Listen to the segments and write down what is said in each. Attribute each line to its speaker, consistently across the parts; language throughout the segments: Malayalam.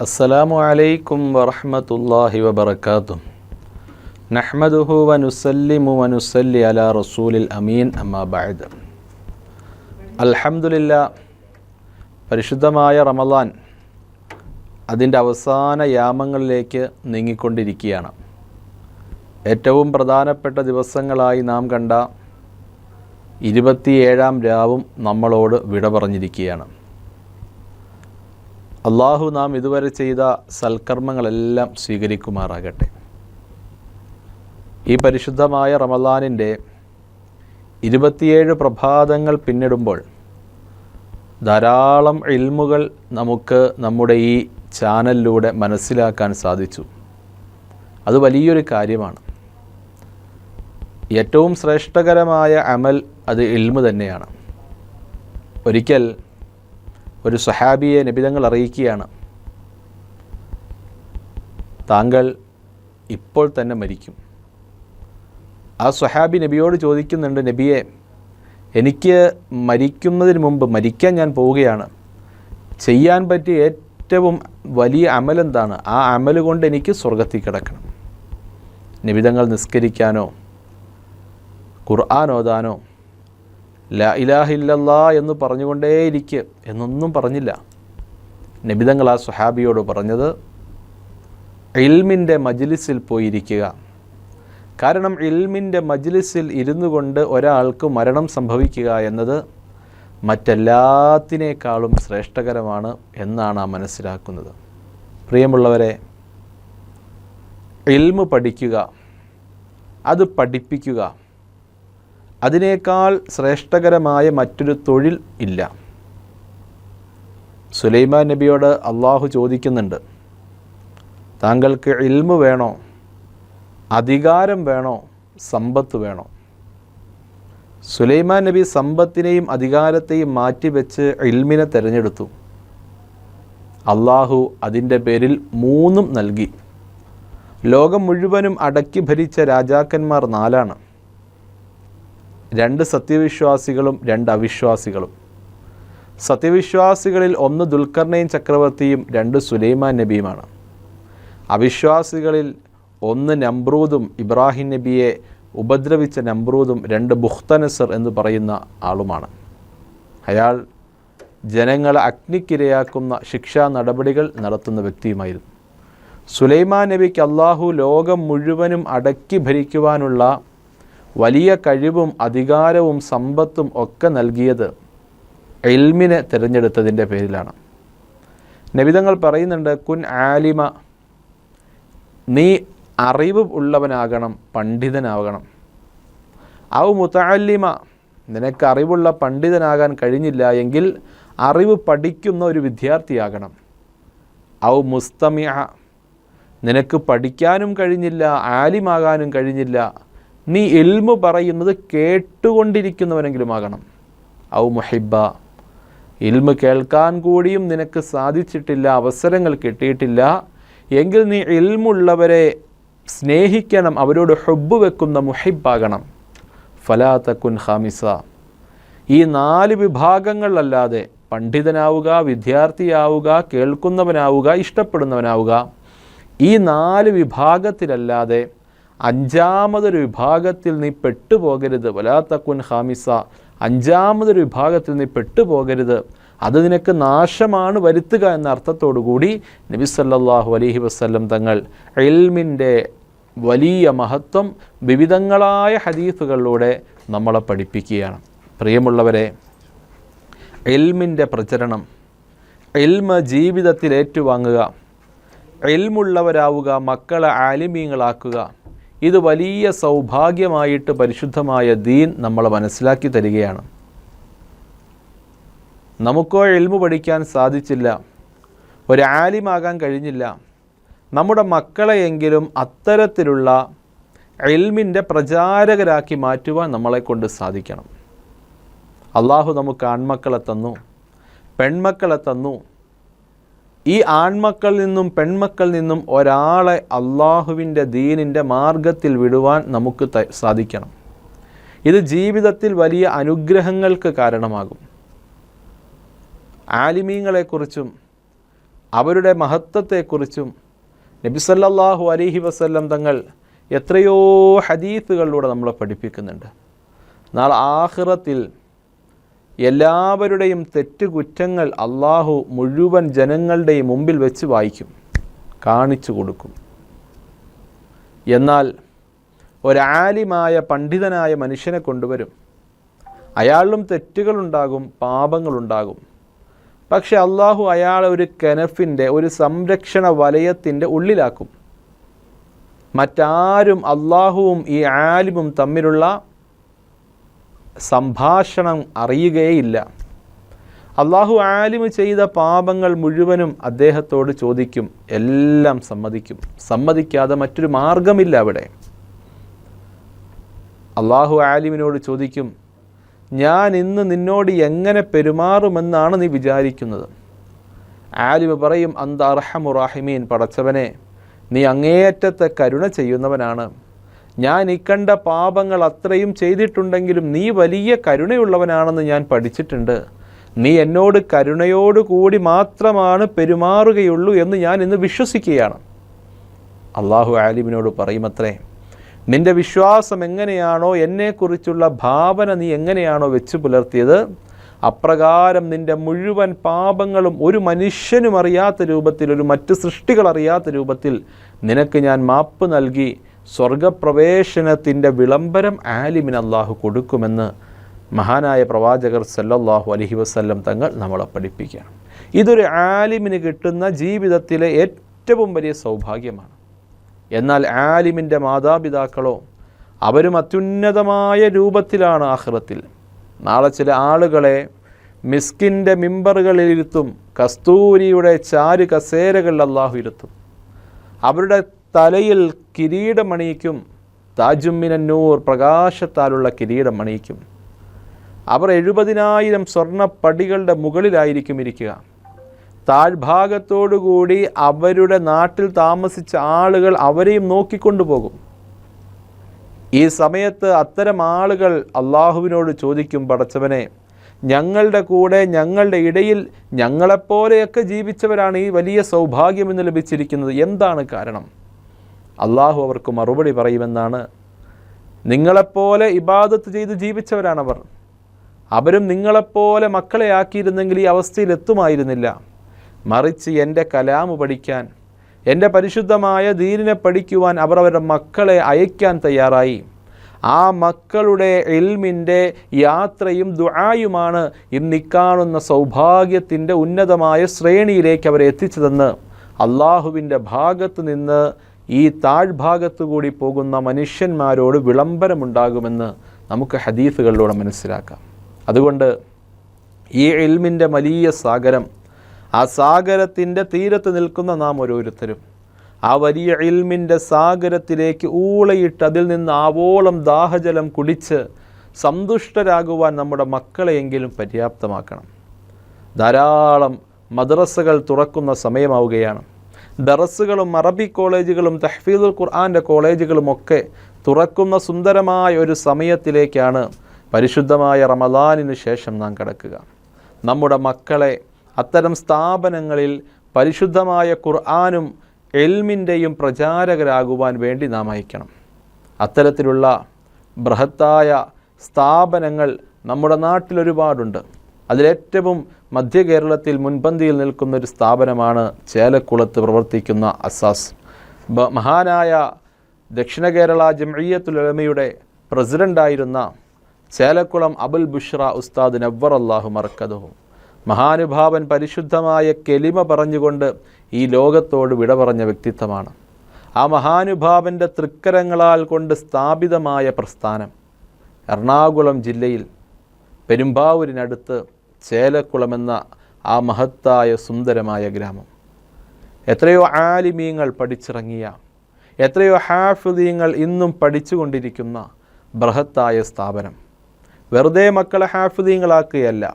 Speaker 1: السلام عليكم ورحمة الله وبركاته نحمده ونسلم ونسلي على رسول الأمين أما بعد الحمد لله പരിശുദ്ധമായ റമദാൻ അതിൻ്റെ അവസാന യാമങ്ങളിലേക്ക് നീങ്ങിക്കൊണ്ടിരിക്കുകയാണ് ഏറ്റവും പ്രധാനപ്പെട്ട ദിവസങ്ങളായി നാം കണ്ട ഇരുപത്തിയേഴാം രാവും നമ്മളോട് വിട പറഞ്ഞിരിക്കുകയാണ് അള്ളാഹു നാം ഇതുവരെ ചെയ്ത സൽക്കർമ്മങ്ങളെല്ലാം സ്വീകരിക്കുമാറാകട്ടെ. ഈ പരിശുദ്ധമായ റമദാനിന്റെ ഇരുപത്തിയേഴ് പ്രഭാതങ്ങൾ പിന്നിടുമ്പോൾ ധാരാളം ഇൽമുകൾ നമുക്ക് നമ്മുടെ ഈ ചാനലിലൂടെ മനസ്സിലാക്കാൻ സാധിച്ചു. അത് വലിയൊരു കാര്യമാണ്. ഏറ്റവും ശ്രേഷ്ഠകരമായ അമൽ അത് ഇൽമു തന്നെയാണ്. ഒരിക്കൽ ഒരു സഹാബിയെ നിബിതങ്ങൾ അറിയിക്കുകയാണ്. താങ്കൾ ഇപ്പോൾ തന്നെ മരിക്കും. ആ സുഹാബി നബിയോട് ചോദിക്കുന്നുണ്ട് നബിയെ എനിക്ക് മരിക്കുന്നതിന് മുമ്പ് മരിക്കാൻ ഞാൻ പോവുകയാണ്. ചെയ്യാൻ പറ്റിയ ഏറ്റവും വലിയ അമലെന്താണ് ആ അമൽ കൊണ്ട് എനിക്ക് സ്വർഗത്തിൽ കിടക്കണം. നിബിതങ്ങൾ നിസ്കരിക്കാനോ ഖുർആൻ ഓതാനോ ല ഇലാഹില്ലല്ലാ എന്ന് പറഞ്ഞുകൊണ്ടേയിരിക്കുക എന്നൊന്നും പറഞ്ഞില്ല. നബിതങ്ങൾ ആ സുഹാബിയോട് പറഞ്ഞത് ഇൽമിന്റെ മജ്ലിസിൽ പോയിരിക്കുക. കാരണം ഇൽമിന്റെ മജ്ലിസിൽ ഇരുന്നു കൊണ്ട് ഒരാൾക്ക് മരണം സംഭവിക്കുക എന്നത് മറ്റെല്ലാത്തിനേക്കാളും ശ്രേഷ്ഠകരമാണ് എന്നാണ് ആ മനസ്സിലാക്കുന്നത്. പ്രിയമുള്ളവരെ ഇൽമ് പഠിക്കുക അത് പഠിപ്പിക്കുക അതിനേക്കാൾ ശ്രേഷ്ഠകരമായ മറ്റൊരു തൊഴിൽ ഇല്ല. സുലൈമാൻ നബിയോട് അള്ളാഹു ചോദിക്കുന്നുണ്ട് താങ്കൾക്ക് ഇൽമു വേണോ? അധികാരം വേണോ? സമ്പത്ത് വേണോ? സുലൈമാൻ നബി സമ്പത്തിനെയും അധികാരത്തെയും മാറ്റിവെച്ച് ഇൽമിനെ തിരഞ്ഞെടുത്തു. അള്ളാഹു അതിന്റെ പേരിൽ മൂന്നും നൽകി. ലോകം മുഴുവനും അടക്കി ഭരിച്ച രാജാക്കന്മാർ നാലാണ്. രണ്ട് സത്യവിശ്വാസികളും രണ്ട് അവിശ്വാസികളും. സത്യവിശ്വാസികളിൽ ഒന്ന് ദുൽഖർണയും ചക്രവർത്തിയും രണ്ട് സുലൈമാൻ നബിയുമാണ്. അവിശ്വാസികളിൽ ഒന്ന് നമ്രൂദും ഇബ്രാഹിം നബിയെ ഉപദ്രവിച്ച നമ്രൂദും രണ്ട് ബുഖ്തനസർ എന്ന് പറയുന്ന ആളുമാണ്. അയാൾ ജനങ്ങളെ അഗ്നിക്കിരയാക്കുന്ന ശിക്ഷാ നടപടികൾ നടത്തുന്ന വ്യക്തിയുമായിരുന്നു. സുലൈമാൻ നബിക്ക് അള്ളാഹു ലോകം മുഴുവനും അടക്കി ഭരിക്കുവാനുള്ള വലിയ കഴിവും അധികാരവും സമ്പത്തും ഒക്കെ നൽകിയത് എൽമിനെ തിരഞ്ഞെടുത്തതിന്റെ പേരിലാണ്. നബിതങ്ങൾ പറയുന്നുണ്ട് കുൻ ആലിമ നീ അറിവ് ഉള്ളവനാകണം പണ്ഡിതനാകണം ഔ മുത്താലിമ നിനക്ക് അറിവുള്ള പണ്ഡിതനാകാൻ കഴിഞ്ഞില്ല എങ്കിൽ അറിവ് പഠിക്കുന്ന ഒരു വിദ്യാർത്ഥിയാകണം. ഔ മുസ്തമിയ നിനക്ക് പഠിക്കാനും കഴിഞ്ഞില്ല ആലിമാകാനും കഴിഞ്ഞില്ല നീ എൽമു പറയുന്നത് കേട്ടുകൊണ്ടിരിക്കുന്നവനെങ്കിലും ആകണം ഔ മുഹിബ ഇൽമ് കേൾക്കാൻ കൂടിയും നിനക്ക് സാധിച്ചിട്ടില്ല അവസരങ്ങൾ കിട്ടിയിട്ടില്ല എങ്കിൽ നീ ഇൽമുള്ളവരെ സ്നേഹിക്കണം അവരോട് ഹുബ് വെക്കുന്ന മുഹിബാകണം ഫലാത്തക്കുൻ ഹാമിസ ഈ നാല് വിഭാഗങ്ങളല്ലാതെ പണ്ഡിതനാവുക വിദ്യാർത്ഥിയാവുക കേൾക്കുന്നവനാവുക ഇഷ്ടപ്പെടുന്നവനാവുക ഈ നാല് വിഭാഗത്തിലല്ലാതെ അഞ്ചാമതൊരു വിഭാഗത്തിൽ നീ പെട്ടുപോകരുത്. വലാത്തക്കുൻ ഹാമിസ അഞ്ചാമതൊരു വിഭാഗത്തിൽ നീ പെട്ടുപോകരുത്. അത് നിനക്ക് നാശമാണ് വരുത്തുക എന്ന അർത്ഥത്തോടു കൂടി നബി സല്ലല്ലാഹു അലൈഹി വസല്ലം തങ്ങൾ എൽമിന്റെ വലിയ മഹത്വം വിവിധങ്ങളായ ഹദീഫുകളിലൂടെ നമ്മളെ പഠിപ്പിക്കുകയാണ്. പ്രിയമുള്ളവരെ എൽമിന്റെ പ്രചരണം എൽമ ജീവിതത്തിൽ ഏറ്റുവാങ്ങുക എൽമുള്ളവരാവുക മക്കളെ ആലിമീങ്ങളാക്കുക ഇത് വലിയ സൗഭാഗ്യമായിട്ട് പരിശുദ്ധമായ ദീൻ നമ്മൾ മനസ്സിലാക്കി തരികയാണ്. നമുക്കോ എൽമു പഠിക്കാൻ സാധിച്ചില്ല. ഒരു ആലിമാകാൻ കഴിഞ്ഞില്ല. നമ്മുടെ മക്കളെയെങ്കിലും അത്തരത്തിലുള്ള എൽമിന്റെ പ്രചാരകരാക്കി മാറ്റുവാൻ നമ്മളെ കൊണ്ട് സാധിക്കണം. അള്ളാഹു നമുക്ക് ആൺമക്കളെ തന്നു പെൺമക്കളെ തന്നു ഈ ആൺമക്കളിൽ നിന്നും പെൺമക്കളിൽ നിന്നും ഒരാളെ അള്ളാഹുവിന്റെ ദീനിന്റെ മാർഗത്തിൽ വിടുവാൻ നമുക്ക് സാധിക്കണം. ഇത് ജീവിതത്തിൽ വലിയ അനുഗ്രഹങ്ങൾക്ക് കാരണമാകും. ആലിമീങ്ങളെക്കുറിച്ചും അവരുടെ മഹത്വത്തെക്കുറിച്ചും നബിസല്ലാഹു അലഹി വസ്ല്ലം തങ്ങൾ എത്രയോ ഹദീസുകളിലൂടെ നമ്മളെ പഠിപ്പിക്കുന്നുണ്ട്. നാളെ ആഹ്റത്തിൽ എല്ലാവരുടെയും തെറ്റുകുറ്റങ്ങൾ അള്ളാഹു മുഴുവൻ ജനങ്ങളുടെയും മുമ്പിൽ വെച്ച് വായിക്കും കാണിച്ചു കൊടുക്കും. എന്നാൽ ഒരാലിമായ പണ്ഡിതനായ മനുഷ്യനെ കൊണ്ടുവരും. അയാളിലും തെറ്റുകളുണ്ടാകും പാപങ്ങളുണ്ടാകും. പക്ഷെ അള്ളാഹു അയാളെ ഒരു കെനഫിന്റെ ഒരു സംരക്ഷണ വലയത്തിന്റെ ഉള്ളിലാക്കും. മറ്റാരും അള്ളാഹുവും ഈ ആലിമും തമ്മിലുള്ള സംഭാഷണം അറിയുകയില്ല അള്ളാഹു ആലിമ് ചെയ്ത പാപങ്ങൾ മുഴുവനും അദ്ദേഹത്തോട് ചോദിക്കും. എല്ലാം സമ്മതിക്കും. സമ്മതിക്കാതെ മറ്റൊരു മാർഗമില്ല അവിടെ. അള്ളാഹു ആലിമിനോട് ചോദിക്കും ഞാൻ ഇന്ന് നിന്നോട് എങ്ങനെ പെരുമാറുമെന്നാണ് നീ വിചാരിക്കുന്നത്? ആലിമ് പറയും അന്ത അർഹമുറാഹിമീൻ പടച്ചവനെ നീ അങ്ങേയറ്റത്തെ കരുണ ചെയ്യുന്നവനാണ്. ഞാൻ ഇക്കണ്ട പാപങ്ങൾ അത്രയും ചെയ്തിട്ടുണ്ടെങ്കിലും നീ വലിയ കരുണയുള്ളവനാണെന്ന് ഞാൻ പഠിച്ചിട്ടുണ്ട്. നീ എന്നോട് കരുണയോടുകൂടി മാത്രമാണ് പെരുമാറുകയുള്ളൂ എന്ന് ഞാൻ ഇന്ന് വിശ്വസിക്കുകയാണ്. അള്ളാഹു ആലിമിനോട് പറയുമത്രേ നിന്റെ വിശ്വാസം എങ്ങനെയാണോ എന്നെക്കുറിച്ചുള്ള ഭാവന നീ എങ്ങനെയാണോ വെച്ച് പുലർത്തിയത് അപ്രകാരം നിന്റെ മുഴുവൻ പാപങ്ങളും ഒരു മനുഷ്യനും അറിയാത്ത രൂപത്തിൽ ഒരു മറ്റ് സൃഷ്ടികൾ അറിയാത്ത രൂപത്തിൽ നിനക്ക് ഞാൻ മാപ്പ് നൽകി സ്വർഗപ്രവേശനത്തിന്റെ വിളംബരം ആലിമിന് അള്ളാഹു കൊടുക്കുമെന്ന് മഹാനായ പ്രവാചകർ സല്ലല്ലാഹു അലഹി വസ്ല്ലം തങ്ങൾ നമ്മളെ പഠിപ്പിക്കുകയാണ്. ഇതൊരു ആലിമിന് കിട്ടുന്ന ജീവിതത്തിലെ ഏറ്റവും വലിയ സൗഭാഗ്യമാണ്. എന്നാൽ ആലിമിന്റെ മാതാപിതാക്കളോ അവരും അത്യുന്നതമായ രൂപത്തിലാണ് ആഹ്റത്തിൽ. നാളെ ചില ആളുകളെ മിസ്കിന്റെ മിമ്പറുകളിലിരുത്തും കസ്തൂരിയുടെ ചാരു കസേരകളിൽ അള്ളാഹു ഇരുത്തും. അവരുടെ തലയിൽ കിരീടമണിയിക്കും താജുമിനന്നൂർ പ്രകാശത്താലുള്ള കിരീടമണിയിക്കും. അവർ എഴുപതിനായിരം സ്വർണ പടികളുടെ മുകളിലായിരിക്കും ഇരിക്കുക. താഴ്ഭാഗത്തോടുകൂടി അവരുടെ നാട്ടിൽ താമസിച്ച ആളുകൾ അവരെയും നോക്കിക്കൊണ്ടുപോകും. ഈ സമയത്ത് അത്തരം ആളുകൾ അള്ളാഹുവിനോട് ചോദിക്കും പടച്ചവനെ ഞങ്ങളുടെ കൂടെ ഞങ്ങളുടെ ഇടയിൽ ഞങ്ങളെപ്പോലെയൊക്കെ ജീവിച്ചവരാണ് ഈ വലിയ സൗഭാഗ്യം എന്ന് ലഭിച്ചിരിക്കുന്നത്. എന്താണ് കാരണം? അള്ളാഹു അവർക്ക് മറുപടി പറയുമെന്നാണ്. നിങ്ങളെപ്പോലെ ഇബാദത്ത് ചെയ്ത് ജീവിച്ചവരാണവർ. അവരും നിങ്ങളെപ്പോലെ മക്കളെ ആക്കിയിരുന്നെങ്കിൽ ഈ അവസ്ഥയിൽ എത്തുമായിരുന്നില്ല. മറിച്ച് എന്റെ കലാമ് പഠിക്കാൻ എന്റെ പരിശുദ്ധമായ ദീനിനെ പഠിക്കുവാൻ അവർ അവരുടെ മക്കളെ അയക്കാൻ തയ്യാറായി. ആ മക്കളുടെ എൽമിന്റെ യാത്രയും ദുആയുമാണ് ഇന്നിക്കാണുന്ന സൗഭാഗ്യത്തിന്റെ ഉന്നതമായ ശ്രേണിയിലേക്ക് അവരെ എത്തിച്ചതെന്ന് അള്ളാഹുവിന്റെ ഭാഗത്ത് നിന്ന് ഈ താഴ്ഭാഗത്തു കൂടി പോകുന്ന മനുഷ്യന്മാരോട് വിളംബരമുണ്ടാകുമെന്ന് നമുക്ക് ഹദീസുകളിലൂടെ മനസ്സിലാക്കാം. അതുകൊണ്ട് ഈ എൽമിന്റെ വലിയ സാഗരം ആ സാഗരത്തിന്റെ തീരത്ത് നിൽക്കുന്ന നാം ഓരോരുത്തരും ആ വലിയ ഇൽമിന്റെ സാഗരത്തിലേക്ക് ഊളയിട്ട് അതിൽ നിന്ന് ആവോളം ദാഹജലം കുടിച്ച് സന്തുഷ്ടരാകുവാൻ നമ്മുടെ മക്കളെയെങ്കിലും പര്യാപ്തമാക്കണം. ധാരാളം മദ്രസകൾ തുറക്കുന്ന സമയമാവുകയാണ്. ദറസുകളും അറബി കോളേജുകളും തഹ്ഫീദുൽ ഖുർആാന്റെ കോളേജുകളും ഒക്കെ തുറക്കുന്ന സുന്ദരമായ ഒരു സമയത്തിലേക്കാണ് പരിശുദ്ധമായ റമദാനിന് ശേഷം നാം കിടക്കുക. നമ്മുടെ മക്കളെ അത്തരം സ്ഥാപനങ്ങളിൽ പരിശുദ്ധമായ ഖുർആാനും എൽമിന്റെയും പ്രചാരകരാകുവാൻ വേണ്ടി നാം അയക്കണം. അത്തരത്തിലുള്ള ബൃഹത്തായ സ്ഥാപനങ്ങൾ നമ്മുടെ നാട്ടിലൊരുപാടുണ്ട്. അതിലേറ്റവും മധ്യ കേരളത്തിൽ മുൻപന്തിയിൽ നിൽക്കുന്ന ഒരു സ്ഥാപനമാണ് ചേലക്കുളത്ത് പ്രവർത്തിക്കുന്ന അസാസ്. മഹാനായ ദക്ഷിണ കേരള ജംഇയ്യത്തുലമയുടെ പ്രസിഡന്റായിരുന്ന ചേലക്കുളം അബുൽ ബുഷ്ര ഉസ്താദ് നവ്വർ അള്ളാഹു മറക്കതുഹു മഹാനുഭാവൻ പരിശുദ്ധമായ കെലിമ പറഞ്ഞുകൊണ്ട് ഈ ലോകത്തോട് വിട പറഞ്ഞ വ്യക്തിത്വമാണ്. ആ മഹാനുഭാവന്റെ തൃക്കരങ്ങളാൽ കൊണ്ട് സ്ഥാപിതമായ പ്രസ്ഥാനം. എറണാകുളം ജില്ലയിൽ പെരുമ്പാവൂരിനടുത്ത് ചേലക്കുളമെന്ന ആ മഹത്തായ സുന്ദരമായ ഗ്രാമം. എത്രയോ ആലിമീങ്ങൾ പഠിച്ചിറങ്ങിയ എത്രയോ ഹാഫിദീങ്ങൾ ഇന്നും പഠിച്ചുകൊണ്ടിരിക്കുന്ന ബൃഹത്തായ സ്ഥാപനം. വെറുതെ മക്കളെ ഹാഫിദീങ്ങളാക്കുകയല്ല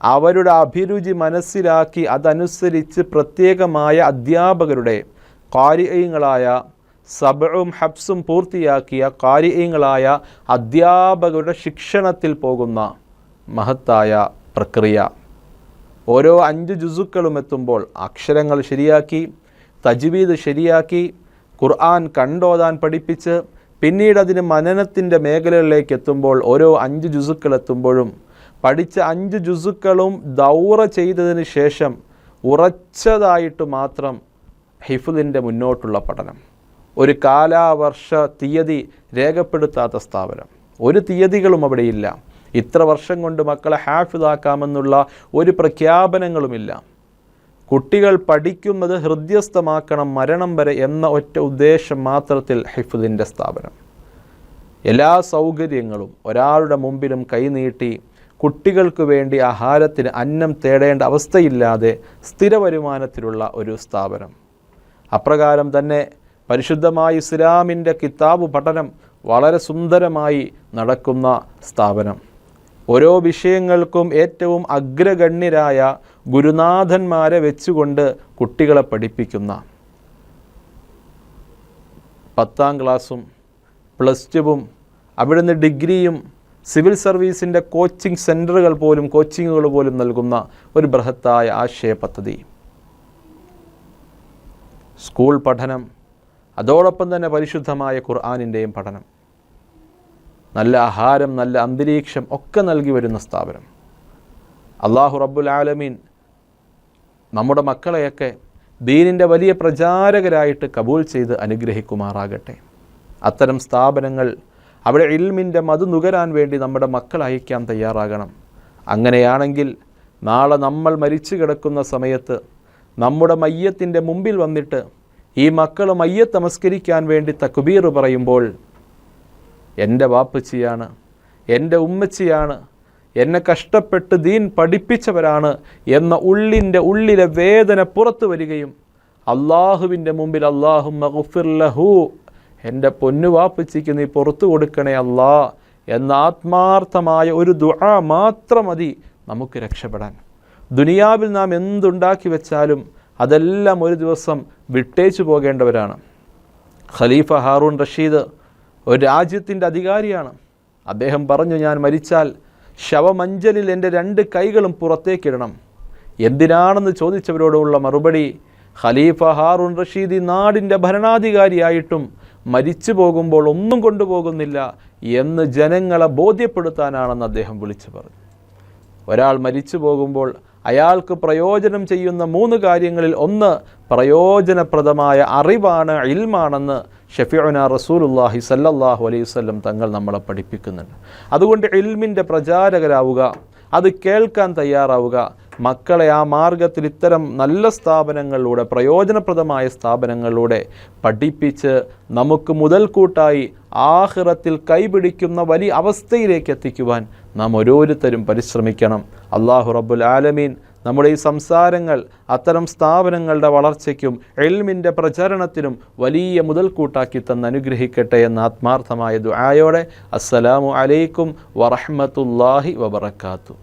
Speaker 1: അവരുടെ അഭിരുചി മനസ്സിലാക്കി അതനുസരിച്ച് പ്രത്യേകമായ അധ്യാപകരുടെ കാര്യങ്ങളായ സബും ഹബ്സും പൂർത്തിയാക്കിയ കാര്യങ്ങളായ അധ്യാപകരുടെ ശിക്ഷണത്തിൽ പോകുന്ന മഹത്തായ പ്രക്രിയ. ഓരോ അഞ്ച് ജുസുക്കളും എത്തുമ്പോൾ അക്ഷരങ്ങൾ ശരിയാക്കി തജ്വീദ് ശരിയാക്കി ഖുർആൻ കണ്ടോതാൻ പഠിപ്പിച്ച് പിന്നീട് അതിന് മനനത്തിന്റെ മേഖലകളിലേക്ക് എത്തുമ്പോൾ ഓരോ അഞ്ച് ജുസുക്കൾ എത്തുമ്പോഴും പഠിച്ച അഞ്ച് ജുസുക്കളും ദൗറ ചെയ്തതിന് ശേഷം ഉറച്ചതായിട്ട് മാത്രം ഹിഫുദിന്റെ മുന്നോട്ടുള്ള പഠനം. ഒരു കാലാവർഷ തീയതി രേഖപ്പെടുത്താത്ത സ്ഥാപനം. ഒരു തീയതികളും അവിടെയില്ല. ഇത്ര വർഷം കൊണ്ട് മക്കളെ ഹാഫിതാക്കാമെന്നുള്ള ഒരു പ്രഖ്യാപനങ്ങളുമില്ല. കുട്ടികൾ പഠിക്കുന്നത് ഹൃദ്യസ്ഥമാക്കണം മരണം വരെ എന്ന ഒറ്റ ഉദ്ദേശം മാത്രത്തിൽ ഹിഫുദിന്റെ സ്ഥാപനം. എല്ലാ സൗകര്യങ്ങളും ഒരാളുടെ മുമ്പിലും കൈനീട്ടി കുട്ടികൾക്ക് വേണ്ടി ആഹാരത്തിന് അന്നം തേടേണ്ട അവസ്ഥയില്ലാതെ സ്ഥിര വരുമാനത്തിലുള്ള ഒരു സ്ഥാപനം. അപ്രകാരം തന്നെ പരിശുദ്ധമായ ഇസ്ലാമിന്റെ കിതാബ് പഠനം വളരെ സുന്ദരമായി നടക്കുന്ന സ്ഥാപനം. ഓരോ വിഷയങ്ങൾക്കും ഏറ്റവും അഗ്രഗണ്യരായ ഗുരുനാഥന്മാരെ വെച്ചുകൊണ്ട് കുട്ടികളെ പഠിപ്പിക്കുന്ന പത്താം ക്ലാസ്സും പ്ലസ് ടുവും അവിടുന്ന് ഡിഗ്രിയും സിവിൽ സർവീസിന്റെ കോച്ചിങ് സെന്ററുകൾ പോലും കോച്ചിങ്ങുകൾ പോലും നൽകുന്ന ഒരു ബൃഹത്തായ ആശയ പദ്ധതി. സ്കൂൾ പഠനം അതോടൊപ്പം തന്നെ പരിശുദ്ധമായ ഖുർആാനിന്റെയും പഠനം. നല്ല ആഹാരം നല്ല അന്തരീക്ഷം ഒക്കെ നൽകി വരുന്ന സ്ഥാപനം. അള്ളാഹു റബ്ബുൽ ആലമീൻ നമ്മുടെ മക്കളെയൊക്കെ ദീനിന്റെ വലിയ പ്രചാരകരായിട്ട് കബൂൾ ചെയ്ത് അനുഗ്രഹിക്കുമാറാകട്ടെ. അത്തരം സ്ഥാപനങ്ങൾ അവിടെ ഇൽമിന്റെ മധു നുകരാൻ വേണ്ടി നമ്മുടെ മക്കൾ അയക്കാൻ തയ്യാറാകണം. അങ്ങനെയാണെങ്കിൽ നാളെ നമ്മൾ മരിച്ചു കിടക്കുന്ന സമയത്ത് നമ്മുടെ മയ്യത്തിന്റെ മുമ്പിൽ വന്നിട്ട് ഈ മക്കൾ മയ്യത്ത് നമസ്കരിക്കാൻ വേണ്ടി തക്കുബീർ പറയുമ്പോൾ എന്റെ വാപ്പച്ചിയാണ് എന്റെ ഉമ്മച്ചിയാണ് എന്നെ കഷ്ടപ്പെട്ട് ദീൻ പഠിപ്പിച്ചവരാണ് എന്ന ഉള്ളിന്റെ ഉള്ളിലെ വേദന പുറത്തു വരികയും അള്ളാഹുവിന്റെ മുമ്പിൽ അള്ളാഹു മഹുഫിർലഹു എന്റെ പൊന്നു വാപ്പച്ചിക്ക് നീ പുറത്തു കൊടുക്കണേ അല്ലാ എന്ന ആത്മാർത്ഥമായ ഒരു ദുആ മാത്രം മതി നമുക്ക് രക്ഷപ്പെടാൻ. ദുനിയാവിൽ നാം എന്തുണ്ടാക്കി വെച്ചാലും അതെല്ലാം ഒരു ദിവസം വിട്ടേച്ചു പോകേണ്ടവരാണ്. ഖലീഫ ഹാറൂൺ റഷീദ് ഒരു രാജ്യത്തിന്റെ അധികാരിയാണ്. അദ്ദേഹം പറഞ്ഞു ഞാൻ മരിച്ചാൽ ശവമഞ്ചലിൽ എന്റെ രണ്ട് കൈകളും പുറത്തേക്കിടണം. എന്തിനാണെന്ന് ചോദിച്ചവരോടുള്ള മറുപടി ഖലീഫ ഹാറൂൺ റഷീദി നാടിന്റെ ഭരണാധികാരിയായിട്ടും മരിച്ചു പോകുമ്പോൾ ഒന്നും കൊണ്ടുപോകുന്നില്ല എന്ന് ജനങ്ങളെ ബോധ്യപ്പെടുത്താനാണെന്ന് അദ്ദേഹം വിളിച്ചു പറഞ്ഞു. ഒരാൾ മരിച്ചു പോകുമ്പോൾ അയാൾക്ക് പ്രയോജനം ചെയ്യുന്ന മൂന്ന് കാര്യങ്ങളിൽ ഒന്ന് പ്രയോജനപ്രദമായ അറിവാണ് ഇൽമാണെന്ന് ഷഫീഉന റസൂലുല്ലാഹി സല്ലല്ലാഹു അലൈഹി വസല്ലം തങ്ങൾ നമ്മളെ പഠിപ്പിക്കുന്നുണ്ട്. അതുകൊണ്ട് ഇൽമിന്റെ പ്രചാരകരാവുക അത് കേൾക്കാൻ തയ്യാറാവുക മക്കളെ ആ മാർഗത്തിൽ ഇത്തരം നല്ല സ്ഥാപനങ്ങളിലൂടെ പ്രയോജനപ്രദമായ സ്ഥാപനങ്ങളിലൂടെ പഠിപ്പിച്ച് നമുക്ക് മുതൽക്കൂട്ടായി ആഹ്റത്തിൽ കൈപിടിക്കുന്ന വലിയ അവസ്ഥയിലേക്ക് എത്തിക്കുവാൻ നാം ഓരോരുത്തരും പരിശ്രമിക്കണം. അള്ളാഹു റബ്ബുൽ ആലമീൻ നമ്മുടെ ഈ സംസാരങ്ങൾ അത്തരം സ്ഥാപനങ്ങളുടെ വളർച്ചയ്ക്കും എൽമിന്റെ പ്രചരണത്തിനും വലിയ മുതൽക്കൂട്ടാക്കി തന്ന് അനുഗ്രഹിക്കട്ടെ എന്ന ആത്മാർത്ഥമായ ദുആയോടെ അസ്സലാമു അലൈക്കും വറഹ്മത്തുള്ളാഹി വബറകാതുഹു.